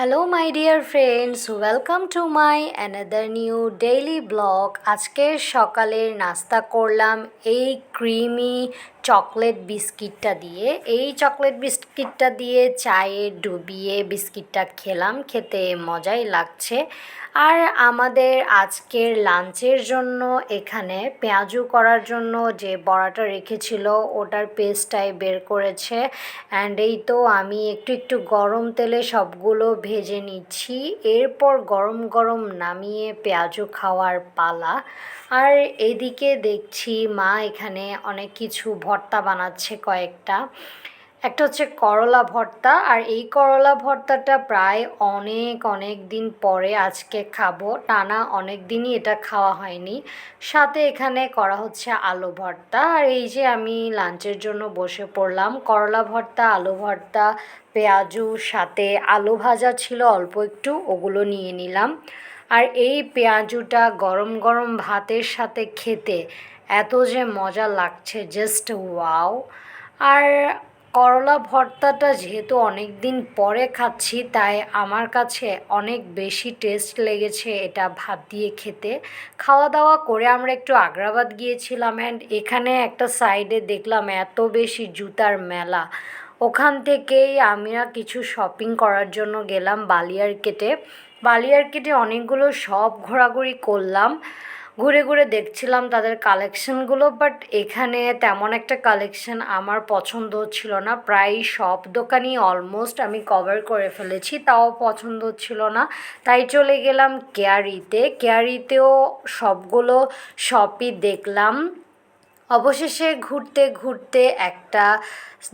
Hello my dear friends welcome to my another new daily blog আজকের সকালের নাস্তা করলাম এই ক্রিমি চকলেট বিস্কিটটা দিয়ে। এই চকলেট বিস্কিটটা দিয়ে চায়ে ডুবিয়ে বিস্কিটটা খেলাম। খেতে মজাই লাগছে। আর আমাদের আজকের লাঞ্চের জন্য এখানে পেঁয়াজু করার জন্য যে বড়াটা রেখেছিল, ওটার পেস্টটাই বের করেছে। অ্যান্ড এই তো আমি একটু একটু গরম তেলে সবগুলো ভেজে নিচ্ছি। এরপর গরম গরম নামিয়ে পেঁয়াজু খাওয়ার পালা। আর এদিকে দেখছি মা এখানে অনেক কিছু ভর্তা বানাচ্ছে কয়েকটা। একটা হচ্ছে করলা ভর্তা, আর এই করলা ভর্তাটা প্রায় অনেক অনেক দিন পরে আজকে খাব। টানা অনেক দিনই এটা খাওয়া হয়নি। সাথে এখানে করা হচ্ছে আলু ভর্তা, আর এই যে আমি লাঞ্চের জন্য বসে পড়লাম। করলা ভর্তা, আলু ভর্তা, পেঁয়াজু, সাথে আলু ভাজা ছিল, অল্প একটু ওগুলো নিয়ে নিলাম। আর এই পেঁয়াজুটা গরম গরম ভাতের সাথে খেতে এত যে মজা লাগছে জাস্ট ওয়াও আর করলা ভর্তাটা যেহেতু অনেক দিন পরে খাচ্ছি, তাই আমার কাছে অনেক বেশি টেস্ট লেগেছে এটা ভাত দিয়ে খেতে। খাওয়া দাওয়া করে আমরা একটু আগ্রাবাদ গিয়েছিলাম অ্যান্ড এখানে একটা সাইডে দেখলাম এত বেশি জুতার মেলা। ওখান থেকেই আমরা কিছু শপিং করার জন্য গেলাম বালিয়ারকেটে বালিয়ারকেটে অনেকগুলো শপ ঘোরাঘুরি করলাম। ঘুরে ঘুরে দেখছিলাম তাদের কালেকশনগুলো বাট এখানে তেমন একটা কালেকশন আমার পছন্দ ছিল না। প্রায় সব দোকানই অলমোস্ট আমি কভার করে ফেলেছি, তাও পছন্দ ছিল না। তাই চলে গেলাম কেয়ারিতে কেয়ারিতেও সবগুলো শপই দেখলাম। অবশেষে ঘুরতে ঘুরতে একটা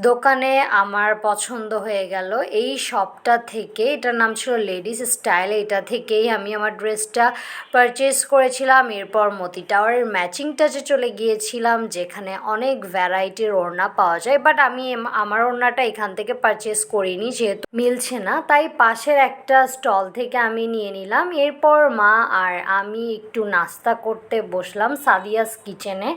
দোকানে আমার পছন্দ হয়ে গেল। এই শপটা থেকে, এটার নাম ছিল লেডিস স্টাইল এটা থেকেই আমি আমার ড্রেসটা পারচেস করেছিলাম। এরপর মতি টাওয়ারের ম্যাচিং টাচে চলে গিয়েছিলাম, যেখানে অনেক ভ্যারাইটির ওড়না পাওয়া যায়। বাট আমি আমার ওড়নাটা এখান থেকে পারচেস করিনি, যেহেতু মিলছে না। তাই পাশের একটা স্টল থেকে আমি নিয়ে নিলাম। এরপর মা আর আমি একটু নাস্তা করতে বসলাম সাদিয়াস কিচেনে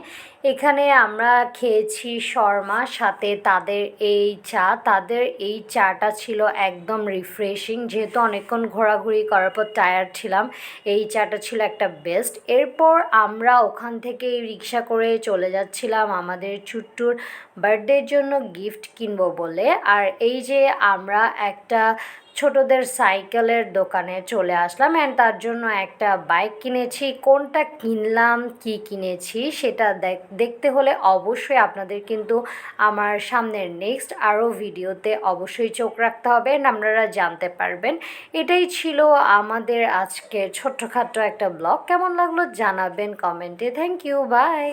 এখানে আমরা খেয়েছি শর্মা, সাথে তাদের এই চা। তাদের এই চাটা ছিল একদম রিফ্রেশিং যেহেতু অনেকক্ষণ ঘোরাঘুরি করার পর টায়ার্ড ছিলাম, এই চাটা ছিল একটা বেস্ট এরপর আমরা ওখান থেকে রিক্সা করে চলে যাচ্ছিলাম আমাদের চুট্টুর বার্থডের জন্য গিফট কিনবো বলে। আর এই যে আমরা একটা ছোটদের সাইকেলের দোকানে চলে আসলাম অ্যান্ড তার জন্য একটা বাইক কিনেছি। কোনটা কিনলাম, কি কিনেছি সেটা দেখতে হলে অবশ্যই আপনাদের কিন্তু আমার সামনের নেক্সট আরও ভিডিওতে অবশ্যই চোখ রাখতে হবে আপনারা জানতে পারবেন। এটাই ছিল আমাদের আজকে ছোট্টখাট্ট একটা ব্লগ কেমন লাগল জানাবেন কমেন্টে। Thank you by